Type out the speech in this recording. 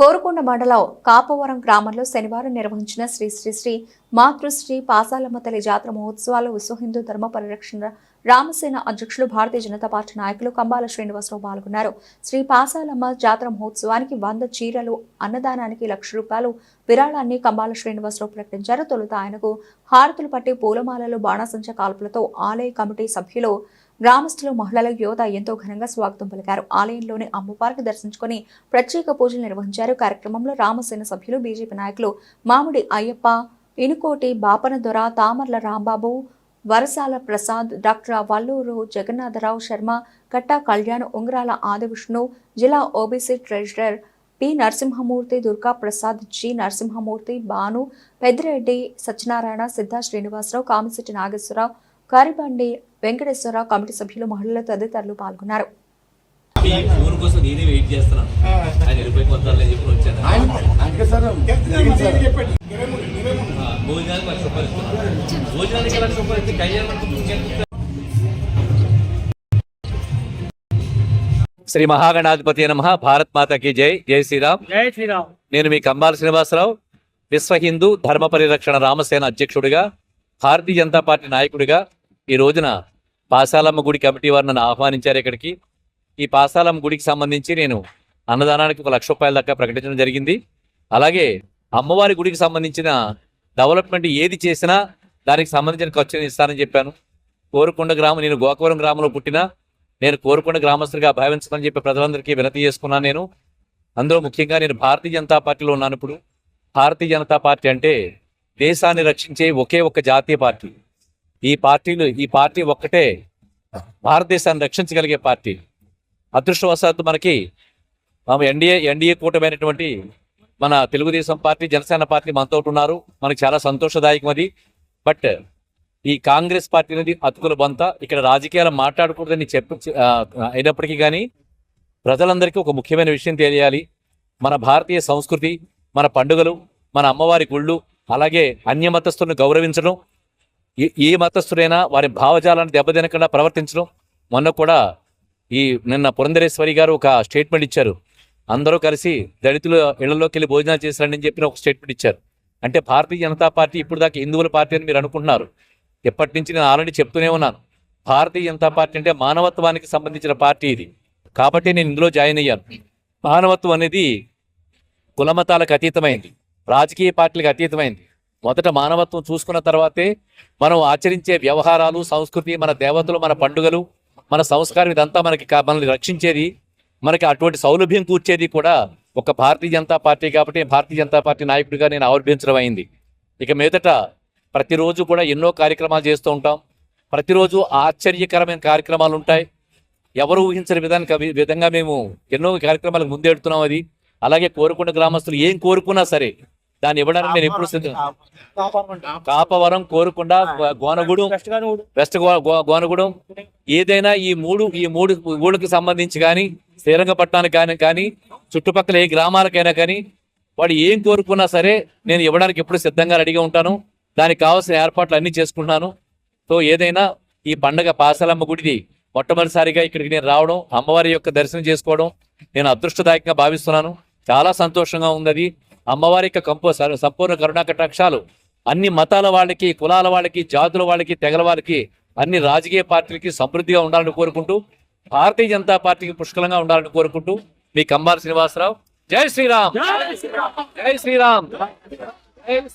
కోరుకొండ మండలం కాపవరం గ్రామంలో శనివారం నిర్వహించిన శ్రీ శ్రీ శ్రీ మాతృశ్రీ పాసాలమ్మ తల్లి జాతర మహోత్సవాలు విశ్వ హిందూ ధర్మ పరిరక్షణ రామసేన అధ్యక్షులు భారతీయ జనతా పార్టీ నాయకులు కంబాల శ్రీనివాసరావు పాల్గొన్నారు. శ్రీ పాసాలమ్మ జాతర మహోత్సవానికి వంద చీరలు అన్నదానానికి లక్ష రూపాయలు విరాళాన్ని కంబాల శ్రీనివాసరావు ప్రకటించారు. తొలుత ఆయనకు హారతులు పట్టి పూలమాలలు బాణాసంచ కాల్పులతో ఆలయ కమిటీ సభ్యులు గ్రామస్తులు మహిళలు యువత ఎంతో ఘనంగా స్వాగతం పలికారు. ఆలయంలోని అమ్మవారికి దర్శించుకుని ప్రత్యేక పూజలు నిర్వహించారు. కార్యక్రమంలో రామసేన సభ్యులు బీజేపీ నాయకులు మామిడి అయ్యప్ప ఇనుకోటి బాపన దొర తామర్ల రాంబాబు వరసాల ప్రసాద్ డాక్టర్ వల్లూరు జగన్నాథరావు శర్మ కట్టా కళ్యాణ్ ఉంగరాల ఆదివిష్ణు జిల్లా OBC treasurer P. Narasimhamurthy Durga Prasad G. Narasimhamurthy Bhanu Peddireddy Satyanarayana Siddha Srinivasarao Kamisetti Nageswararao Karibandi Venkateswararao committee సభ్యులు మహిళలు తదితరులు పాల్గొన్నారు. శ్రీ మహాగణాధిపతి నమ. భారత్ మాతకి జై. జై శ్రీరామ్. జై శ్రీరామ్. నేను మీ కంబాల శ్రీనివాసరావు విశ్వ హిందూ ధర్మ పరిరక్షణ రామసేన అధ్యక్షుడిగా భారతీయ జనతా పార్టీ నాయకుడిగా ఈ రోజున పాసాలమ్మ గుడి కమిటీ వారు నన్ను ఆహ్వానించారు ఇక్కడికి. ఈ పాసాలమ్మ గుడికి సంబంధించి నేను అన్నదానానికి ఒక లక్ష రూపాయల దాకా ప్రకటించడం జరిగింది. అలాగే అమ్మవారి గుడికి సంబంధించిన డెవలప్మెంట్ ఏది చేసినా దానికి సంబంధించిన ఖర్చుని ఇస్తానని చెప్పాను. కోరుకొండ గ్రామం నేను గోకవరం గ్రామంలో పుట్టినా నేను కోరుకొండ గ్రామస్తులుగా భావించమని చెప్పి ప్రజలందరికీ వినతి చేసుకున్నాను నేను. అందులో ముఖ్యంగా నేను భారతీయ జనతా పార్టీలో ఉన్నాను ఇప్పుడు. భారతీయ జనతా పార్టీ అంటే దేశాన్ని రక్షించే ఒకే ఒక్క జాతీయ పార్టీ. ఈ పార్టీలు ఈ పార్టీ ఒక్కటే. భారతదేశాన్ని రక్షించగలిగే పార్టీ. అదృష్టవశాత్తు మనకి మనం ఎన్డీఏ ఎన్డీఏ కూటమైనటువంటి మన తెలుగుదేశం పార్టీ జనసేన పార్టీ మనతో ఉన్నారు. మనకి చాలా సంతోషదాయకం అది. బట్ ఈ కాంగ్రెస్ పార్టీ అనేది అతుకుల బంత. ఇక్కడ రాజకీయాలు మాట్లాడకూడదని చెప్పి అయినప్పటికీ కానీ ప్రజలందరికీ ఒక ముఖ్యమైన విషయం తెలియాలి. మన భారతీయ సంస్కృతి మన పండుగలు మన అమ్మవారి గుళ్ళు అలాగే అన్యమతస్తులను గౌరవించడం ఏ- ఏ మతస్థుడైనా వారి భావజాలాన్ని దెబ్బతినకుండా ప్రవర్తించడం. మొన్న కూడా ఈ నిన్న పురంధరేశ్వరి గారు ఒక స్టేట్మెంట్ ఇచ్చారు. అందరూ కలిసి దళితుల ఇళ్ళలోకి వెళ్ళి భోజనాలు చేశారని చెప్పిన ఒక స్టేట్మెంట్ ఇచ్చారు. అంటే భారతీయ జనతా పార్టీ ఇప్పుడు దాకా హిందువుల పార్టీ అని మీరు అనుకుంటున్నారు. ఎప్పటి నుంచి నేను ఆల్రెడీ చెప్తూనే ఉన్నాను. భారతీయ జనతా పార్టీ అంటే మానవత్వానికి సంబంధించిన పార్టీ ఇది. కాబట్టి నేను ఇందులో జాయిన్ అయ్యాను. మానవత్వం అనేది కులమతాలకు అతీతమైంది. రాజకీయ పార్టీలకు అతీతమైంది. మొదట మానవత్వం చూసుకున్న తర్వాతే మనం ఆచరించే వ్యవహారాలు సంస్కృతి మన దేవతలు మన పండుగలు మన సంస్కారం ఇదంతా మనకి మనల్ని రక్షించేది మనకి అటువంటి సౌలభ్యం కూర్చేది కూడా ఒక భారతీయ జనతా పార్టీ కాబట్టి భారతీయ జనతా పార్టీ నాయకుడిగా నేను ఆవిర్భించడం అయింది. ఇక మీదట ప్రతిరోజు కూడా ఎన్నో కార్యక్రమాలు చేస్తూ ఉంటాం. ప్రతిరోజు ఆశ్చర్యకరమైన కార్యక్రమాలు ఉంటాయి. ఎవరు ఊహించని విధానికి విధంగా మేము ఎన్నో కార్యక్రమాలకు ముందెడుతున్నాం అది. అలాగే కోరుకున్న గ్రామస్తులు ఏం కోరుకున్నా సరే దాన్ని ఇవ్వడానికి నేను ఎప్పుడు సిద్ధం కాపవరం కోరుకొండ గోనగూడెం వెస్ట్ గోనగూడెం. ఏదైనా ఈ మూడు ఈ మూడు ఊళ్ళకి సంబంధించి కానీ శ్రీరంగపట్నానికి కానీ కానీ చుట్టుపక్కల ఏ గ్రామాలకైనా కానీ వాడు ఏం కోరుకున్నా సరే నేను ఇవ్వడానికి ఎప్పుడు సిద్ధంగా రెడీగా ఉంటాను. దానికి కావాల్సిన ఏర్పాట్లు అన్ని చేసుకుంటున్నాను. సో ఏదైనా ఈ పండగ పాసాలమ్మ గుడిది మొట్టమొదటిసారిగా ఇక్కడికి నేను రావడం అమ్మవారి యొక్క దర్శనం చేసుకోవడం నేను అదృష్టదాయకంగా భావిస్తున్నాను. చాలా సంతోషంగా ఉంది అది. అమ్మవారి యొక్క కంపో సంపూర్ణ కరుణా కటాక్షాలు. అన్ని మతాల వాళ్ళకి కులాల వాళ్ళకి జాతుల వాళ్ళకి తెగల వాళ్ళకి అన్ని రాజకీయ పార్టీలకి సమృద్ధిగా ఉండాలని కోరుకుంటూ భారతీయ జనతా పార్టీకి పుష్కలంగా ఉండాలని కోరుకుంటూ మీ కంబాల శ్రీనివాసరావు. జై శ్రీరామ్! జై శ్రీరామ్! జై శ్రీ